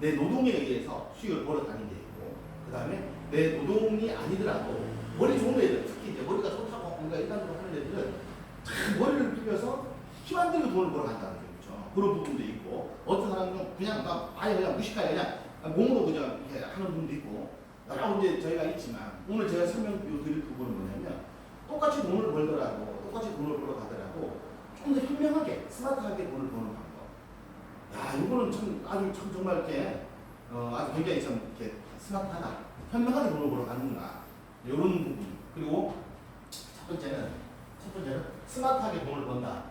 내 노동에 의해서 수익을 벌어가는 게 있고 그 다음에 내 노동이 아니더라도 머리 좋은 애들 특히 이제 머리가 좋다고 뭔가 일반적으로 하는 애들은 참 머리를 비벼서 힘 안 들고 돈을 벌어간다는 거죠. 그런 부분도 있고 어떤 사람은 그냥 막 아예 그냥 무식하게 그냥 몸으로 그냥 이렇게 하는 분도 있고 여러 이제 저희가 있지만 오늘 제가 설명 드릴 부분은 뭐냐면 똑같이 돈을 벌더라도 똑같이 돈을 벌어 가더라도 좀 더 현명하게 스마트하게 돈을 버는 방법. 야 이거는 참 아주 참 정말 이렇게 어, 아주 굉장히 참 이렇게 스마트하다. 현명하게 돈을 벌어 가는구나. 이런 부분. 그리고 첫 번째는 첫 번째는 스마트하게 돈을 번다.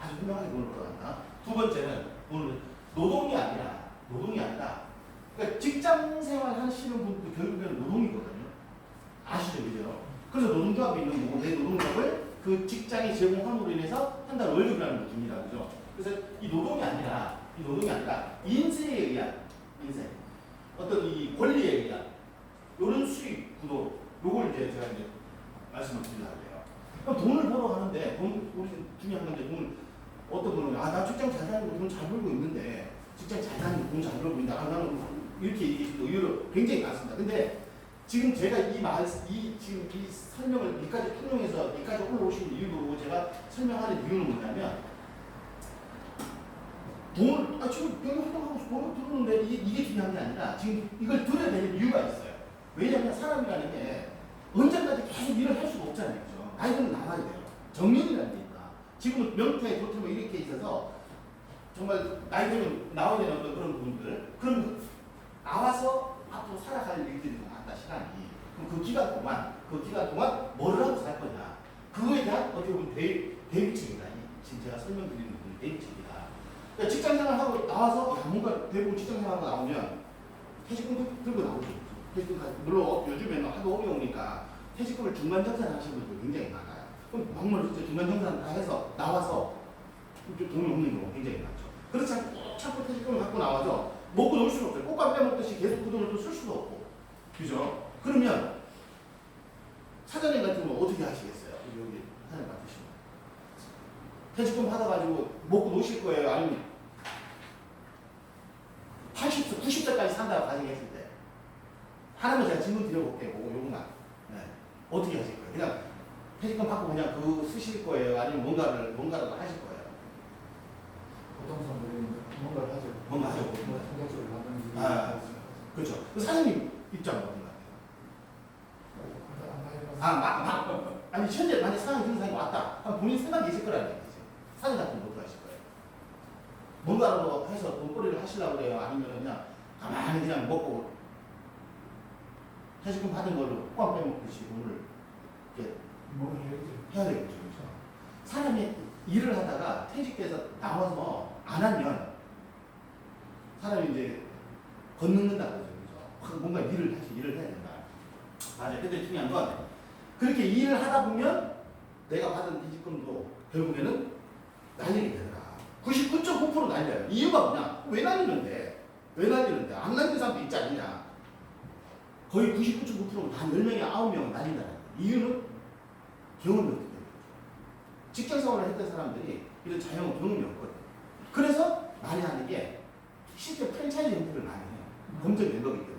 아주 현명하게 돈을 벌어간다. 두 번째는 오늘 노동이 아니라 노동이 아니라 그러니까 직장 생활 하시는 분도 결국에는 노동이거든요. 아시죠, 그죠? 그래서 노동조합이 있는 거고 내 노동조합을 그 직장이 제공함으로 인해서 한 달 월급이라는 느낌이라 그죠? 그래서 이 노동이 아니라 이 노동이 아니라 인세에 의한 인세 어떤 이 권리에 의한 이런 수익 구도 요걸 이제 제가 이제 말씀을 드리려고 해요. 그럼 돈을 벌어 가는데 돈 우리 중요한 건데 돈을 어떤 분은 아나 직장 잘 다니고 돈 잘 벌고 있는데 직장 잘 다니고 돈 잘 벌고 있는데 아 나는 이렇게 얘기해도 의외로 굉장히 많습니다. 근데 지금 제가 이 말, 이 지금 이 설명을 여기까지 통용해서 여기까지 올라오신 이유로 제가 설명하는 이유는 뭐냐면 돈을 아 지금 여기 활동하고 싶어 돈을 들었는데 이게, 이게 중요한 게 아니라 지금 이걸 들어야 되는 이유가 있어요. 왜냐하면 사람이라는 게 언제까지 계속 일을 할 수가 없잖아요. 그죠? 나이는 나와야 돼요. 정년이라는 게 있다. 지금은 명퇴, 조퇴 뭐 이렇게 있어서 정말 나이 들면 나와야 되는 어떤 그런 부분들 그럼 나와서 앞으로 살아갈 일들이 많다 시간이 그럼 그 기간 동안 그 기간 동안 뭐를 하고 살 거냐 그거에 대한 어떻게 보면 대, 대비책이다 이 지금 제가 설명드리는 부분이 대비책이다 그러니까 직장생활 하고 나와서 야, 뭔가 대부분 직장생활하고 나오면 퇴직금 들고 나오죠 퇴직금 가- 물론 요즘에는 하도 어려우니까 퇴직금을 중간 정산 하시는 분들 굉장히 많아요 그럼 막말 진짜 중간 정산 다 해서 나와서 좀 돈이 없는 경우가 굉장히 많죠 그렇지 않고 자꾸 퇴직금을 갖고 나와서 먹고 놀 수가 없어요. 꽃감 빼먹듯이 계속 그 돈을 또 쓸 수도 없고. 그죠? 그러면 사장님 같은 거 어떻게 하시겠어요? 여기 사장님 맡으시면. 퇴직금 받아가지고 먹고 노실 거예요? 아니면 80세, 90세까지 산다고 가정했을 때. 하나만 제가 질문 드려볼게요. 그거 요것만. 네. 어떻게 하실 거예요? 그냥 퇴직금 받고 그냥 그 쓰실 거예요? 아니면 뭔가를, 뭔가라도 하실 거예요? 보통 사람들은 뭔가를 하죠. 뭔가 하죠. 뭐 성격적으로 하든지. 아, 그렇죠. 그 사장님 입장은 어떤 것 같아요? 아, 막, 막. 아니, 현재 만약 상황이 그런 상황이 왔다. 그럼 본인 생각이 있을 거라는 얘기지. 사장 같은 거? 뭔가로 해서 돈벌이를 하시려고 그래요? 아니면 그냥 가만히 그냥 먹고 퇴직금 받은 걸로 꽉 빼먹듯이 돈을 이렇게 뭐 해야죠. 해야 되겠죠. 그렇죠? 사람이 일을 하다가 퇴직돼서 나와서 안 하면 사람이 이제 걷는다 그러죠. 그죠? 확 뭔가 일을 다시 일을 해야 된다. 맞아요. 근데 중요한 건 그렇게 일을 하다 보면 내가 받은 퇴직금도 결국에는 날리게 되더라. 99.9% 날려요. 이유가 뭐냐? 왜 날리는데? 왜 날리는데? 안 날리는 사람도 있지 않느냐? 거의 99.9%가 한 10명에 9명은 날린다는. 이유는 경험이 없기 때문에. 직장 생활을 했던 사람들이 이런 자영업 경험이 없거든요. 그래서 많이 하는 게 실제 프랜차이즈 형태를 많이 해요. 검증된 거기 때문에.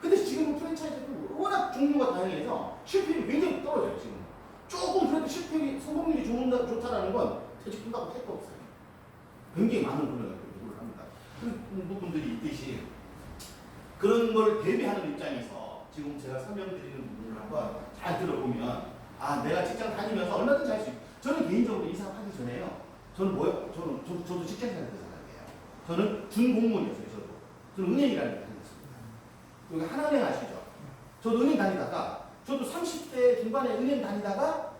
근데 지금은 프랜차이즈도 워낙 종류가 다양해서 실패율이 굉장히 떨어져요, 지금. 조금 그래도 실패율이, 성공률이 좋은다, 좋다라는 건 퇴직금하고 할거 없어요. 굉장히 많은 분야가 요구를 합니다. 그런 분들이 있듯이 그런 걸 대비하는 입장에서 지금 제가 설명드리는 부분을 한번 잘 들어보면 아 내가 직장 다니면서 얼마든지 할 수 있고 저는 개인적으로 이 사업 하기 전에요 저는 뭐요? 저는 저, 저도 직장 생활했던 사람이에요 저는 준공무원이었어요 저도 저는 은행이라는 데 다녔습니다 여기 하나은행 아시죠? 저도 은행 다니다가 저도 30대 중반에 은행 다니다가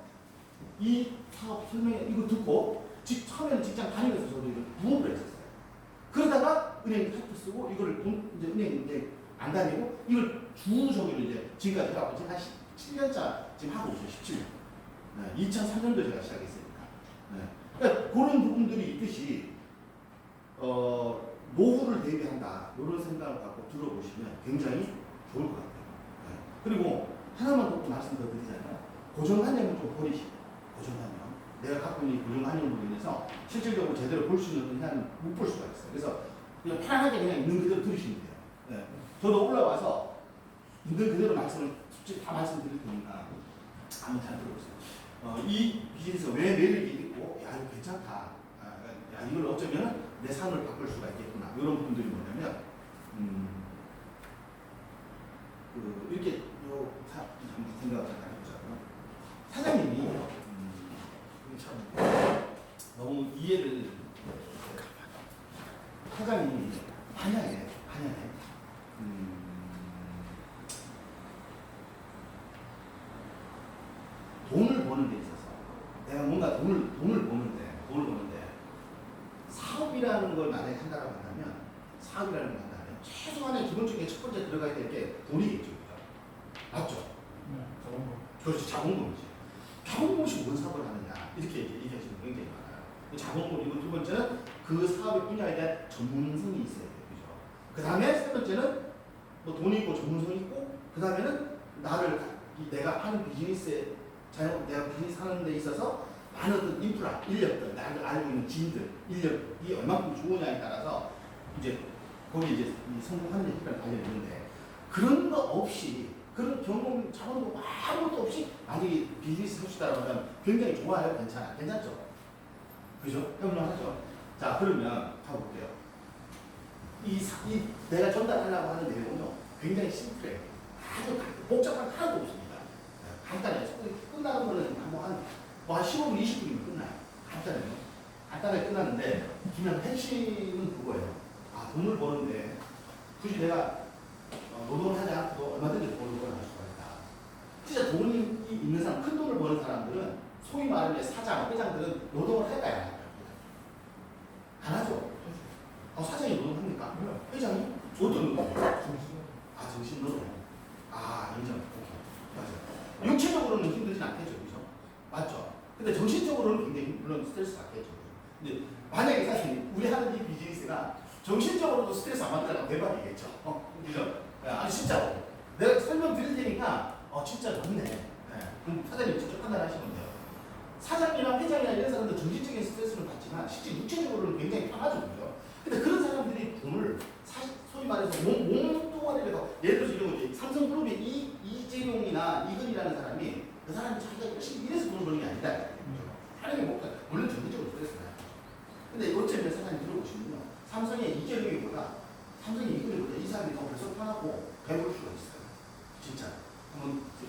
이 사업 설명회 이거 듣고 직, 처음에는 직장 다니면서 저도 이걸 부업을 했었어요 그러다가 은행 카드 쓰고 이거를 돈, 이제 은행 이제 안 다니고 이걸 주저기로 이제 지금까지 해갖고 제가 한 7년차 지금 하고 있어요. 17년. 네, 2003년도 제가 시작했으니까. 네. 그러니까 그런 부분들이 있듯이 어, 노후를 대비한다 이런 생각을 갖고 들어보시면 굉장히 좋을 것 같아요. 네. 그리고 하나만 더 말씀 더 드리자면 고정관념은 좀 버리시고 고정관념 내가 갖고 있는 이 고정관념으로 인해서 실질적으로 제대로 볼 수 있는 현상을 못볼 수가 있어요. 그래서 그냥 편안하게 그냥 있는 그대로 들으시면 돼요. 네. 저도 올라와서 있는 그대로 말씀을 솔직히 다 말씀드릴 테니까 한번 잘 들어보세요. 어, 이 비즈니스가 왜 매력이 있고, 야, 이거 괜찮다. 아, 야, 이걸 어쩌면 내 삶을 바꿀 수가 있겠구나. 이런 분들이 뭐냐면, 음, 그, 이렇게, 요, 사, 생각을 잠깐 해보자고요. 사장님이, 너무 이해를, 사장님이, 만약에, 만약에, 음, 돈을 버는 데 있어서 내가 뭔가 돈을 돈을 버는데 돈을 버는데 사업이라는 걸 만약에 한다고 한다면 사업이라는 걸 한다면 최소한의 기본적인 첫 번째 들어가야 될 게 돈이겠죠, 그죠? 맞죠? 네, 저런 거. 그렇지 자본금이지. 자본금이 뭔 사업을 하느냐 이렇게 얘기- 얘기하시는 분이 굉장히 많아요. 그 자본금이고 두 번째는 그 사업의 분야에 대한 전문성이 있어야 돼요, 그죠? 그 다음에 세 번째는 뭐 돈이 있고 전문성이 있고 그 다음에는 나를 이 내가 하는 비즈니스에 자영 내가 비즈니스 하는 데 있어서 많은 어떤 인프라, 인력들, 나를 알고 있는 지인들, 인력이 얼마큼 좋으냐에 따라서 이제 거기 이제 이 성공하는 데 힘을 달려 있는데 그런 거 없이 그런 경험 자원도 아무것도 없이 만약에 비즈니스 하시다 그러면 굉장히 좋아요, 괜찮아, 괜찮죠? 그죠? 현명하죠? 자 그러면 가볼게요. 이, 사- 이 내가 전달하려고 하는 내용은요 굉장히 심플해요. 아주 간- 복잡한 거 하나도 없습니다. 네, 간단해요. 끝나는 거는 뭐한 뭐한 15분, 20분이면 끝나요. 간단해요. 간단하게 끝나는데 그냥 핵심은 그거예요. 아 돈을 버는데 굳이 내가 어, 노동을 하지 않고도 얼마든지 돈을 벌어낼 수가 있다. 진짜 돈이 있는 사람, 큰 돈을 버는 사람들은 소위 말하는 사장, 회장들은 노동을 할까요? 안 하죠. 어, 사장이 노동합니까? 회장이? 어떤 노동? 아, 정신 노동. 아, 인정. 오케이. 맞아요. 육체적으로는 힘들진 않겠죠. 그죠? 맞죠? 근데 정신적으로는 굉장히 물론 스트레스 받겠죠. 근데 만약에 사실 우리 하는 이 비즈니스가 정신적으로도 스트레스 안 받더라도 대박이겠죠. 어, 그죠? 아, 진짜로. 내가 설명 드릴 테니까, 어, 진짜 좋네. 네. 그럼 사장님 직접 판단하시면 돼요. 사장이나 회장이나 이런 사람들 정신적인 스트레스를 받지만 실제 육체적으로는 굉장히 편하죠. 그죠? 근데 그런 사람들이 돈을 사실 소위 말해서 몸, 몸뚱아리를 더 예를 들어서 이런 거지. 삼성그룹의 이, 이재용이나 이근이라는 사람이 그 사람이 자기가 열심히 일해서 돈을 버는 게 아니다. 하는 게 뭔가 물론 정신적으로 스트레스가 나요. 근데 어쩌면 사장님 들어보시면요. 삼성의 이재용이보다 삼성의 이근이보다 이 사람이 더 벌써 편하고 배울 수가 있어요. 진짜. 한번 그-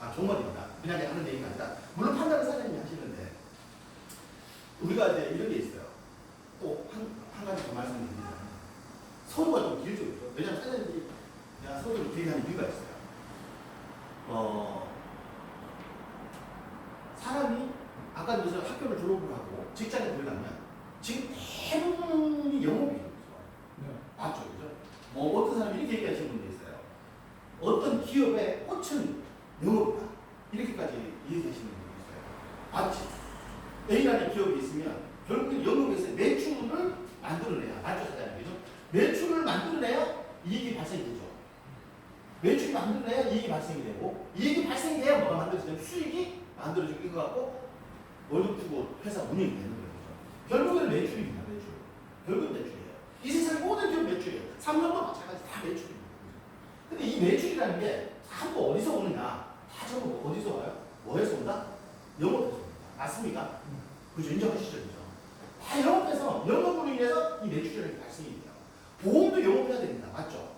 아, 좋은 말입니다. 그냥 하는 얘기가 아니라 물론 판단은 사장님이 하시는데 우리가 이제 이런 게 있어요. 또 한 한 가지 더 말씀드리자면 서로가 좀 길죠. 그죠? 왜냐하면 사장님이 내가 서로를 길게 하는 이유가 있어요. 어, 사람이 아까 무슨 학교를 졸업을 하고 직장에 들어가면 지금 대부분이 영업이에요. 그죠? 네. 맞죠, 그죠? 뭐 어떤 사람이 이렇게 얘기하시는 분도 있어요. 어떤 기업의 꽃은 영업이다. 이렇게까지 얘기하시는 분도 있어요. 맞지? A라는 기업이 있으면 결국은 영업에서 매출을 만들어내야 맞죠, 사장님? 그죠? 매출을 만들어내야 이익이 발생이 되죠. 매출이 만들어내야 이익이 발생이 되고 이익이 발생이 돼야 뭐가 만들어지냐면 수익이 만들어지고 이거 갖고 월급 주고 회사 운영이 되는 거죠. 결국에는 매출입니다, 매출. 결국은 매출이에요. 이 세상 모든 기업 매출이에요. 삼성도 마찬가지 다 매출입니다. 근데 이 매출이라는 게 전부 어디서 오느냐? 다 전부 어디서 와요? 뭐에서 온다? 영업에서 옵니다. 맞습니까? 그죠? 인정하시죠? 그죠? 다 영업해서, 영업으로 인해서 이 매출이라는 게 발생이. 보험도 영업해야 됩니다. 맞죠?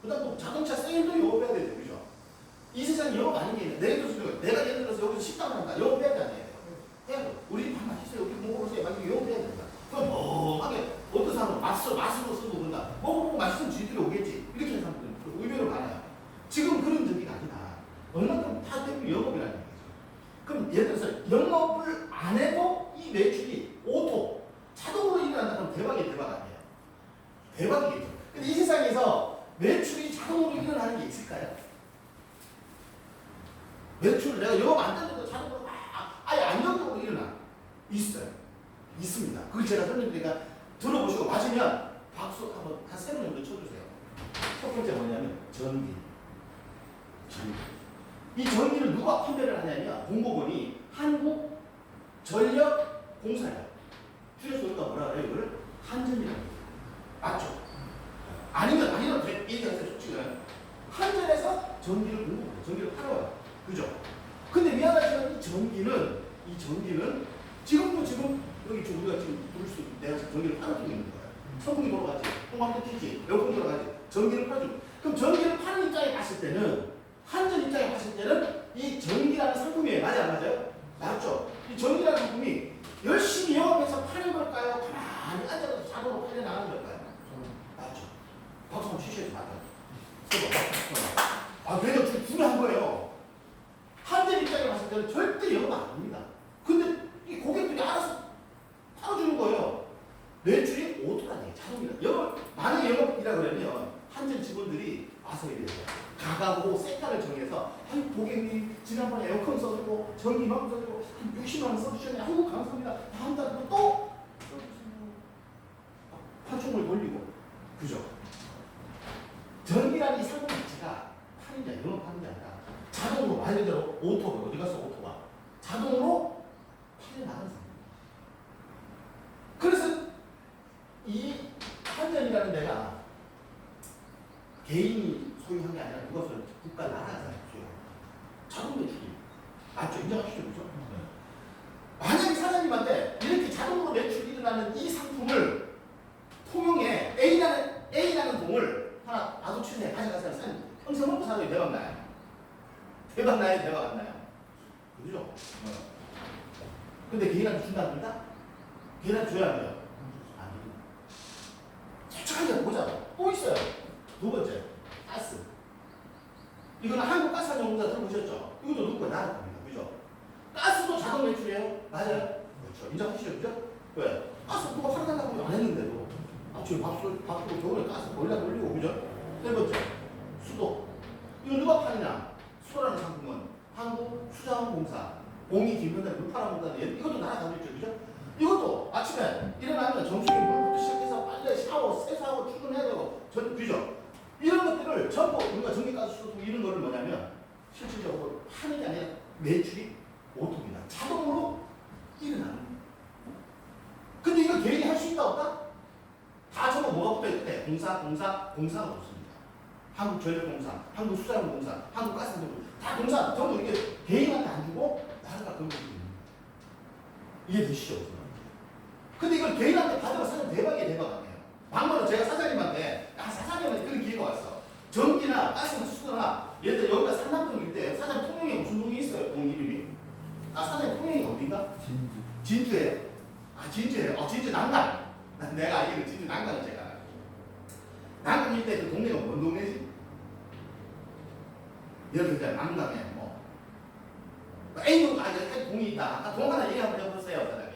그 다음 또 자동차 세일도 영업해야 되죠. 그죠? 이 세상에 영업 아닌 게 내가 들어서, 내가 예를 들어서 여기서 식당을 한다. 영업해야 돼, 안 해야? 해야 돼. 우리 밥 맛있어요. 우리 먹어보세요. 만약에 영업해야 된다. 그럼 멍하게 어떤 사람은 맛으로, 맛으로 쓰고 본다. 먹어보고 맛있으면 전기를 긁는 전기를 팔아요. 그죠? 근데 미안하지만 이 전기는, 이 전기는 지금도 지금 여기 지금 우리가 지금 부를 수, 내가 지금 전기를 팔아주고 있는 거야. 선풍기 돌아가지, 뽕한도 키지, 에어컨 돌아가지, 전기를 팔아주고. 그럼 전기를 파는 입장에 봤을 때는, 한전 입장에 봤을 때는 이 전기라는 상품이에요. 맞아요? 맞아요? 맞죠? 이 전기라는 상품이 열심히 영업해서 파는 걸까요? 가만히 앉아서 자동으로 팔려 나가는 걸까요? 맞죠? 박수 한번 쉬셔야 맞아요. 수고. 수고. 아, 지금 분명한 거예요. 한전 입장에 봤을 때는 절대 영업 안 합니다. 근데 이 고객들이 알아서 팔아주는 거예요. 매출이 오토라니 자동이다. 영업, 만약 영업이라 그러면 한전 직원들이 와서 이래요. 가가고 색깔을 정해서 아니 고객님 지난번에 에어컨 써주고 전기 이만큼 써주고 한 60만 원 써주셨네. 아이고 감사합니다. 다음 달에 또. 판총을 돌리고 그죠? 전기라는 이 상품 자체가 파는 게 아니라 영업하는 게 아니라 자동으로 말 그대로 오토가 어디 갔어 오토가 자동으로 팔려 나가는 상품. 그래서 이 한전이라는 데가 개인이 소유한 게 아니라 그것을 국가 나라가 소유한 자동 매출이 맞죠? 인정하시죠? 그죠? 만약에 사장님한테 이렇게 자동으로 매출이 일어나는 이 상품을 통영에 A라는 A라는 동을 하나 마주치네 가져가서 사는 평생 먹고 사는 게 대박 나요. 대박 나요, 대박 안 나요? 그죠? 어. 근데 개인한테 준답니다? 개인한테 줘야 해요. 아니. 솔직하게 보자. 또 있어요. 두 번째, 가스. 이거는 한국 가스관공사 들어보셨죠? 이것도 누구 나라 겁니다. 그죠? 가스도 자동 매출이에요. 맞아요? 그렇죠. 인정하시죠? 그죠? 왜? 가스 누가 팔아달라고 안 했는데도. 아, 지금 밥술, 밥으로 겨울에 가스 돌려 돌리고, 그죠? 세 번째, 수도. 이거 누가 파느냐? 수도라는 상품은 한국 수자원공사, 공이 김현달 물 팔아먹다는 얘, 이것도 나라 가겠죠, 그죠? 이것도 아침에 일어나면 정수기 물부터 시작해서 빨래, 샤워, 세수하고 출근해야 되고, 전, 그죠? 이런 것들을 전부 우리가 전기가스 수도 이런 거를 뭐냐면 실질적으로 하는 게 아니라 매출이 오토입니다. 자동으로 일어나는 거예요. 근데 이거 개인이 할 수 있다 없다? 다 전부 뭐가 붙어 있대? 공사, 공사, 공사가 붙습니다. 한국전력공사, 한국수자원공사, 한국가스공사 다 공사 전부 이렇게 개인한테 안 주고 나라가 그걸 주고 있는 거예요. 이해 되시죠? 무슨 말인지? 근데 이걸 개인한테 받으면 사실 대박이에요, 대박 아니에요. 방금은 제가 사장님한테, 아, 사장님한테 그런 기회가 왔어. 전기나 가스나 수도나, 예를 들어 여기가 산남동일 때, 사장님 통영에 무슨 동이 있어요? 동 이름이? 아, 사장님 통영이 어딘가? 진주. 진주예요. 아, 진주예요. 어, 진주 난간. 난 내가 알기로 진주 난간을 제가. 난간일 때 그 동네가 뭔 동네지? 예를 들어 난강에 뭐 A동 아니 한 동이 있다. 아까 동 하나 얘기 한번 해보세요, 사장님.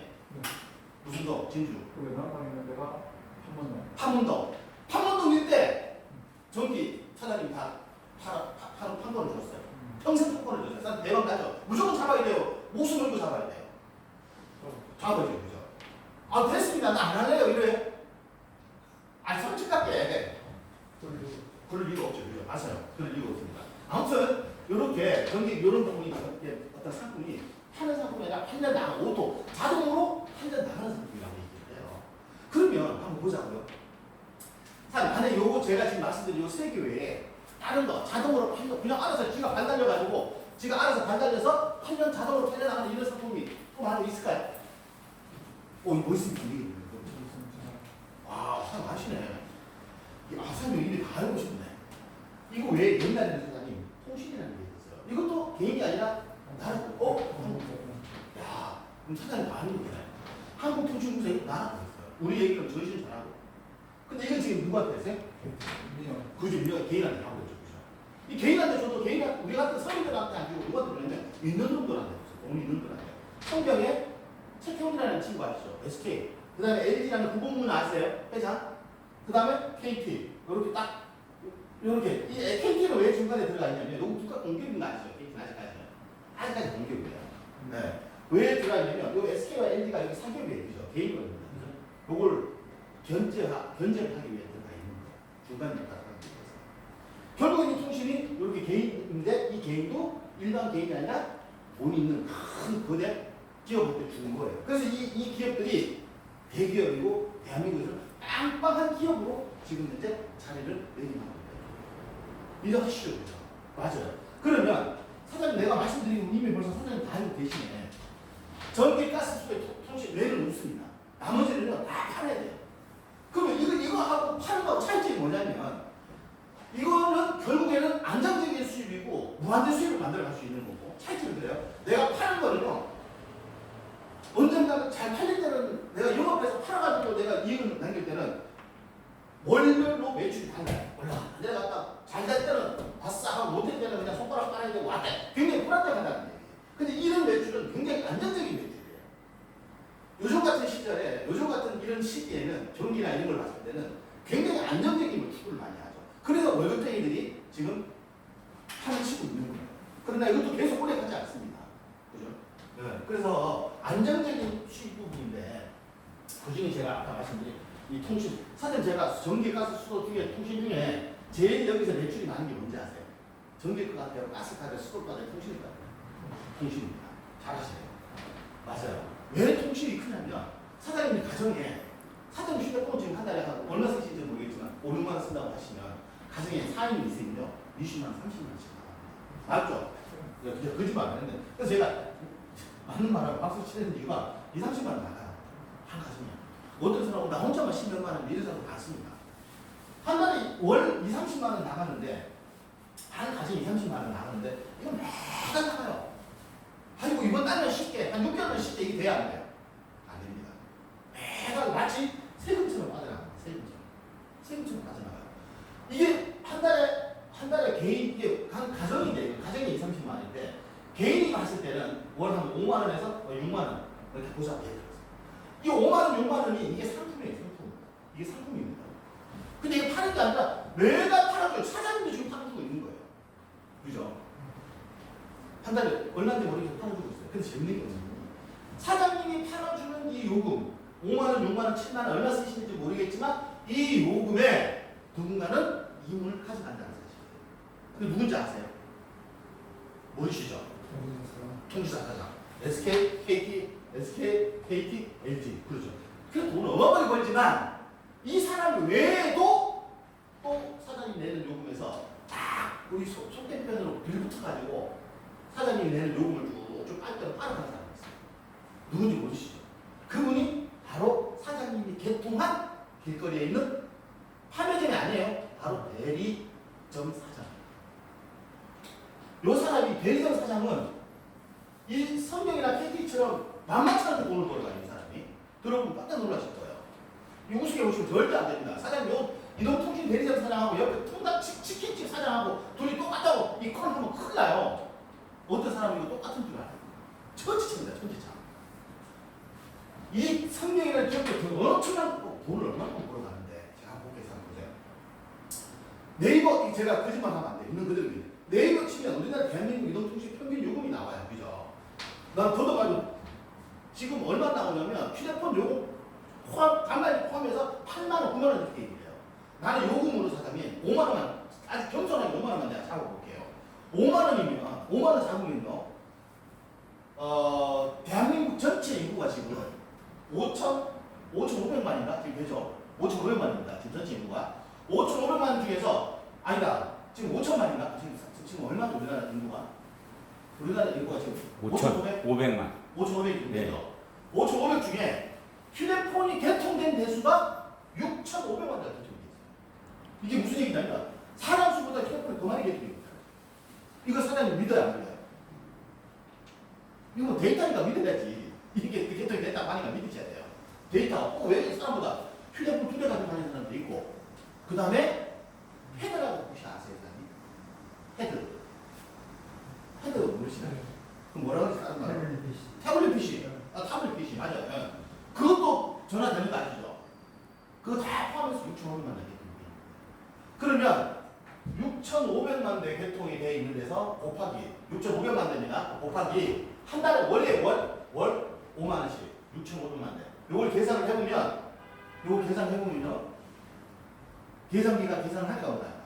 무슨 동? 진주. 그래 남방 있는 데가. 판문동. 판문동 일 때 전기 사장님 다 팔아, 파- 판권을 줬어요. 평생 판권을 줬어요. 사람 대박 나죠. 무조건 잡아야 돼요. 목숨 걸고 잡아야 돼요. 잡아야죠, 그죠? 아 됐습니다. 나 안 할래요. 이래. 아 솔직하게 그럴 이유가 없죠, 그죠? 맞아요. 그럴 이유가 없습니다. 아무튼 이렇게 전기 이런 부분이 어떤 상품이 파는 상품이 아니라 나가는 오토 자동으로 판전 나가는 상품이라고 얘기해요. 그러면 한번 보자고요. 자, 만약 요거 제가 지금 말씀드린 요 세 개 외에 다른 거 자동으로 판전 그냥 알아서 지가 발 달려가지고 지가 알아서 발 달려서 판전 자동으로 팔려 나가는 이런 상품이 또 많이 있을까요? 오, 이거 뭐 있습니까? 이게 와, 사람 아시네. 이 아사님 이미 다 알고 싶네. 이거 왜 옛날에는 게 있었어요. 이것도 개인이 아니라 나는 어? 한국 야, 그럼 사장님 다 아는 거네. 한국통신공사 이거 나라고 있어요. 우리 얘기는 전신 잘하고. 근데 이건 지금 누구한테 했어요? 미연. 그죠? 우리가 개인한테 하고 있죠. 그죠? 이 개인한테 줘도 개인한테, 우리 같은 서민들한테 안 주고 누구한테 그러냐면 있는 놈들한테 줬어요. 돈 있는 놈들한테. 성경에 최태훈이라는 친구 아시죠? SK. 그 다음에 LG라는 구공문 아세요? 회장? 그 다음에 KT. 이렇게 딱, 이렇게. 이 KT는 왜 중간에 들어가 있냐면, 이거 국가 공개인 거 아시죠? KT는 아직까지는. 아직까지 공개입니다. 네. 왜 들어가 있냐면, 요 SK와 LG가 여기 사기업이에요. 그죠? 개인거든요. 요걸 견제하, 견제를 하기 위해 들어가 있는 거예요. 중간 역할을 하기 위해서. 결국은 이 통신이 이렇게 개인인데, 이 개인도 일반 개인이 아니라 돈 있는 큰 거대 기업한테 주는 거예요. 그래서 이, 이 기업들이 대기업이고 대한민국에서 빵빵한 기업으로 지금 현재 자리를 매김하고 있다. 이해하시죠? 그죠? 맞아요. 그러면 사장님 내가 말씀드린 이미 벌써 사장님 다 알고 계시네. 전기, 가스, 수도, 통신 외는 없습니다. 나머지는요 다 팔아야 돼요. 그러면 이거 이거 하고 파는 거하고 차이점이 뭐냐면 이거는 결국에는 안정적인 수입이고 무한대 수입을 만들어갈 수 있는 거고 차이점이 그래요. 내가 파는 거는요 언젠가 잘 팔릴 때는 내가 영업해서 팔아가지고 내가 이익을 남길 때는 월별로 매출이 달라요. 올라 내려갔다 잘 될 때는 아싸 하고 못될 때는 그냥 손가락 빨아야 되고 왔대 굉장히 불안정하다는 얘기예요. 근데 이런 매출은 굉장히 안정적인 매출이에요. 요즘 같은 시절에 요즘 같은 이런 시기에는 경기나 이런 걸 봤을 때는 굉장히 안정적인 걸 추구를 많이 하죠. 그래서 월급쟁이들이 지금 판을 치고 있는 거예요. 그러나 이것도 계속 오래 가지 않습니다. 그죠? 네. 그래서 안정적인 수익 부분인데 그중에 제가 아까 말씀드린 이 통신 사실 제가 전기, 가스, 수도 중에 통신 중에 제일 여기서 매출이 많은 게 뭔지 아세요? 전기 거 같아요, 가스 카드, 수도 카드, 통신이 카드. 통신입니다. 잘하시네요. 맞아요. 왜 통신이 크냐면 사장님 가정에 사장 휴대폰 지금 한 달에 한 얼마 쓰시는지 모르겠지만 5, 6만 원 쓴다고 하시면 가정에 4인이 있으면요 20만 원, 30만 원씩 나갑니다. 맞죠? 야, 진짜 거짓말 안 했는데 그래서 제가 맞는 말하고 박수 치는 이유가 2, 30만 원 나가요. 한 가정에. 어떤 사람은 나 혼자만 10몇만 원 이런 사람 많습니다. 한 달에 월 2, 30만 원 나가는데 한 가정에 2, 30만 원 나가는데 이건 매달 나가요. 아이고 이번 달에 쉽게 한 6개월은 쉽게 이게 돼야 안 돼요? 안 됩니다. 매달 마치 세금처럼 빠져나갑니다. 세금처럼. 세금처럼 빠져나가요. 이게 한 달에 한 달에 개인 이게 한 가정인데 가정이 2, 30만 원인데 개인이 봤을 때는 월한 5만 원에서 6만 원 이렇게 보자. 이 5만 원, 6만 원이 이게 상품이에요, 상품. 이게 상품입니다. 근데 이게 파는 게 아니라 매달 팔아줘요. 사장님도 지금 팔아주고 있는 거예요. 그죠? 한 달에 얼마인지 모르겠고 팔아주고 있어요. 근데 재밌는 게 뭐냐면 사장님이 팔아주는 이 요금 5만 원, 6만 원, 7만 원 얼마 쓰시는지 모르겠지만 이 요금에 누군가는 이윤을 가져간다는 사실이에요. 근데 누군지 아세요? 모르시죠? 통지사 사장. SK, KT, SK, KT, LG. 그렇죠. 그돈 어마어마하게 벌지만 이 사람 외에도 또 사장님 내는 요금에서 딱 우리 속, 속된 편으로 빌붙어가지고 사장님이 내는 요금을 쭉쭉 빨대로 빨아가는 사람이 있어요. 누군지 모르시죠? 그분이 바로 사장님이 개통한 길거리에 있는 판매점이 아니에요. 바로 대리점 사장. 요 사람이 대리점 사장은 이 성경이나 KT처럼 만만치 않게 돈을 벌어가는 이 사람이 들어보면 깜짝 놀라실 거예요. 이 우습게 보시면 절대 안 됩니다. 사장님, 요 이동통신 대리점 사장하고 옆에 통닭 치- 치킨집 사장하고 둘이 똑같다고 이 콜을 하면 큰일 나요. 어떤 사람이 이거 똑같은 줄 알아요. 천지차입니다, 천지차. 이 성경이라는 기업에 그 엄청난 돈을 얼마큼 벌어가는데 제가 한번 볼게요, 한번 보세요. 네이버, 제가 거짓말 하면 안 돼요. 있는 그대로 믿어요. 네이버 치면 우리나라 대한민국 이동통신 평균 요금이 나와요. 그죠? 난 더더가지고 지금 얼마 나오냐면 휴대폰 요금 포함, 단말기 포함해서 8만원, 9만원 이렇게 얘기해요. 나는 요금으로 사자면 5만원만, 아주 겸손하게 5만원만 내가 잡아볼게요. 5만원이면, 5만원 잡으면요, 어, 대한민국 전체 인구가 지금 5천, 5,500만인가? 지금 되죠? 5,500만입니다. 지금 전체 인구가. 5,500만 중에서, 아니다. 지금 5천만인가? 지금, 지금 얼마나 우리나라 인구가? 우리나라 인구가 지금 5,500? 5,500만. 5,500 정도 네. 되죠. 5,500 중에 휴대폰이 개통된 대수가 6,500만 대 개통이 있어요. 이게 무슨 얘기냐면 사람 수보다 휴대폰이 더 많이 있어요. 이거 사장님 믿어야 안 믿어요? 이거 뭐 데이터니까 믿어야지. 이게 개통이 됐다 하니까 믿으셔야 돼요. 데이터가 어, 왜 사람보다 휴대폰 두대 가지고 다니는 사람도 있고 그 다음에 헤드라고 혹시 아세요, 사장님? 헤드. 헤드 모르시나요? 그럼 뭐라고 하지? 다른 말로? 태블릿 PC. 아, 태블릿 PC. 맞아요. 예. 그것도 전화 되는 거 아시죠? 그거 다 포함해서 6,500만 대 개통이 그러면 6,500만 대 개통이 돼 있는 데서 곱하기 6,500만 대입니다. 곱하기 한 달에 월에 월, 월 5만 원씩 6,500만 대. 요걸 계산을 해보면 요걸 계산해보면요. 계산기가 계산을 할까 못할까?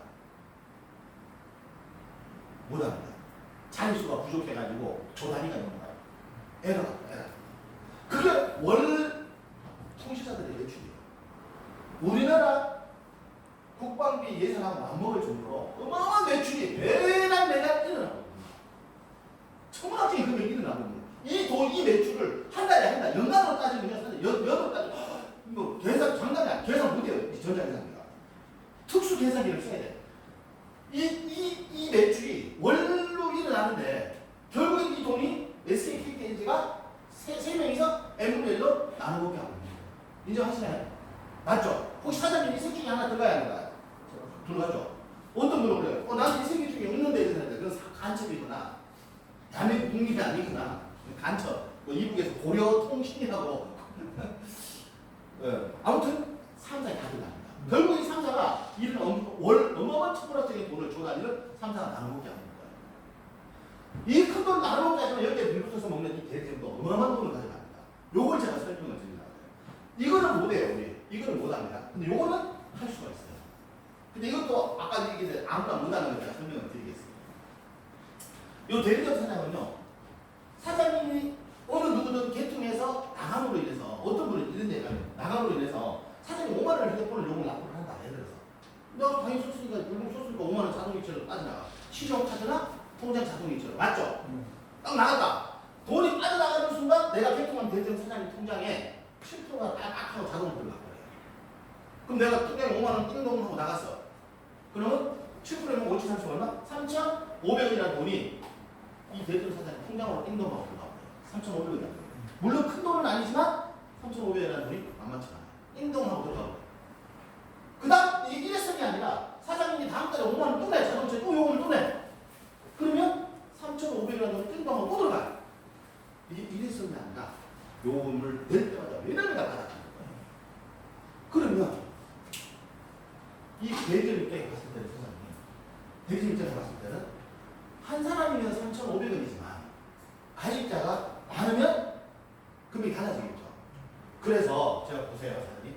못합니다. 자릿수가 부족해가지고 조 단위가 있는 거예요. 에러가 에러. 그게 월 통신사들의 매출이에요. 우리나라 국방비 예산하고 맞먹을 정도로 어마어마한 매출이 매달 매달 일어나고 있습니다. 천문학적인 금액이 일어나고 있는 거예요. 이 돈, 이 매출을 한 계산기를 써야 돼. 이, 이, 이 매출이 월로 일어나는데 결국엔 이 돈이 SKKKG가 세, 세 명이서 M분의 1로 나누고 하고 있는 거예요. 인정하시나요? 맞죠? 혹시 사장님이 셋 중에 하나 들어가야 하는 거야? 들어가죠? 어떤 분은 그래요? 어, 나는 이세개 중에 없는데 이러는데 그건 사- 간첩이구나. 대한민국 국민이 아니구나. 간첩. 뭐 이북에서 고려 통신이라고. 예. 아무튼 상사에 다 들어갑니다. 결국 이 상사가 이런 엄- 월 어마어마한 천문학적인 돈을 줘 다니는 상사가 나눠먹게 하는 거예요. 이 큰 돈 나눠먹게 하지만 여기에 빌붙어서 먹는 이 대리점도 어마어마한 돈을 가져갑니다. 요걸 제가 설명을 드립니다. 이거는 못해요, 우리. 이거는 못합니다. 근데 요거는 할 수가 있어요. 근데 이것도 아까 얘기했는데 아무나 못하는 걸 제가 설명을 드리겠습니다. 요 대리점 사장은요, 사장님이 어느 누구든 개통해서 나감으로 인해서 어떤 분은 이런 데가 나감으로 인해서 사장님 5만 원 휴대폰을 요금 납부를 한다 예를 들어서 내가 당연히 썼으니까 요금 썼으니까 5만 원 자동이체로 빠져나가 신용카드나 통장 자동이체로 맞죠? 음. 딱 나갔다 돈이 빠져나가는 순간 내가 개통한 대리점 사장님 통장에 7%가 딱 하고 자동으로 들어갈 거예요 그럼 내가 통장에 5만 원 띵동 하고 나갔어 그러면 7%면 5치 30 얼마? 3,500원이라는 돈이 이 대리점 사장님 통장으로 띵동 하고 들어가요 3,500원이라는 물론 큰 돈은 아니지만 3,500원이라는 돈이 만만치 않아요. 띵동하고 들어가고. 그 다음, 이 일회성이 아니라 사장님이 다음 달에 5만 원 또 내. 자동차에 또 요금을 또 내. 그러면 3,500원이라는 돈이 띵동하고 또 들어가요. 이게 일회성이 아니라 요금을 낼 때마다 매달매달 받아가는 거예요. 그러면 이 대리점 입장에 봤을 때는 사장님, 대리점 입장에 봤을 때는 한 사람이면 3,500원이지만 가입자가 많으면 금액이 달라지겠죠. 그래서 제가 보세요, 사장님.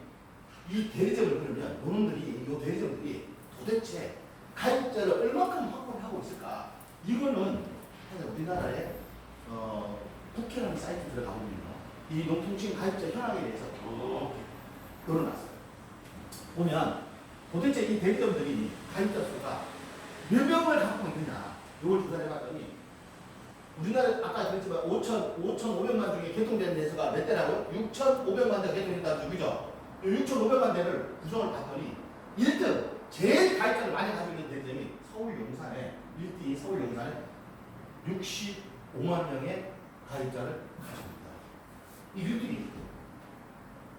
이 대리점을 그러면 요놈들이, 요 대리점들이 도대체 가입자를 얼마큼 확보를 하고 있을까? 이거는 사실 우리나라에 어, 국회라는 사이트 들어가 보면요. 이 농통신 가입자 현황에 대해서 이렇게 열어놨어요. 보면 도대체 이 대리점들이 가입자 수가 몇 명을 갖고 있느냐 이걸 조사를 해봤더니 우리나라 아까 그랬지만 5천 5,500만 중에 개통된 대수가 몇 대라고요? 6,500만 대가 개통된다는 얘기죠. 6,500만 대를 구성을 봤더니 1등 제일 가입자를 많이 가지고 있는 대점이 서울 용산에 1등이 서울 용산에 65만 명의 가입자를 있다. 이 1등이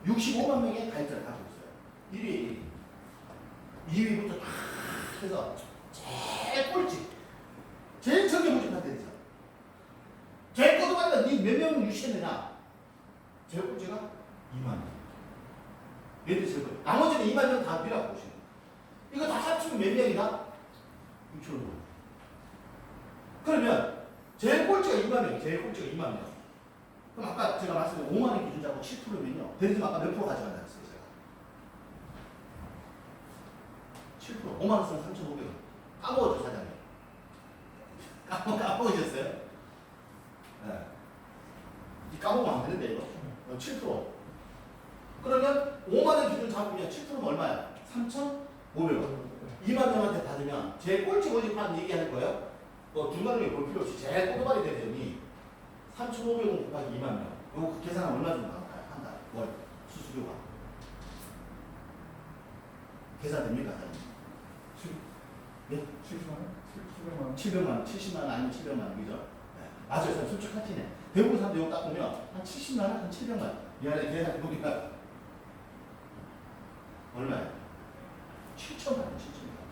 65만 명의 가입자를 가지고 있어요. 1위 1위 2위부터 다 해서 제일 꼴찌 제일 적게 모집한 대죠. 제일 꼬드만다 니몇 명을 유치했느냐? 제일 꼴찌가 2만 명. 얘들 제일 꼴 나머지는 2만 명다 미라고 보시는 거예요. 이거 다 합치면 몇 명이다? 6천 명. 그러면 제일 꼴찌가 2만 명, 제일 꼴찌가 2만 명. 그럼 아까 제가 말씀드린 5만 원 기준 잡고 7%면요. 대리점 아까 몇 프로 가져간다 했어요, 제가. 7%. 5만 원 쓰면 3,500원. 까먹었죠, 사장님. 까먹, 까먹으셨어요? 네. 이 까먹으면 안 되는데, 이거. 어, 7%. 그러면 5만 원 기준 잡으면 7%면 얼마야? 3,500원. 2만 명한테 받으면 제일 꼴찌 모집하는 얘기하는 거예요. 뭐 중간에 볼 필요 없이 제일 꼬드발이 되더니 3,500원 곱하기 2만 명. 이거 계산하면 얼마 정도 나올까요? 한 달, 월, 수수료가. 계산됩니까? 예? 70만 원? 700만 원? 700만 원, 70만 원 아니면 700만 원, 그죠? 네. 맞아요. 사람 솔직하시네. 대부분 사람들 이거 딱 보면 한 70만 원, 한 700만 원. 미안해, 계산 해보니까 얼마야? 7천만 원, 7천만 원.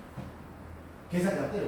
계산기가 때려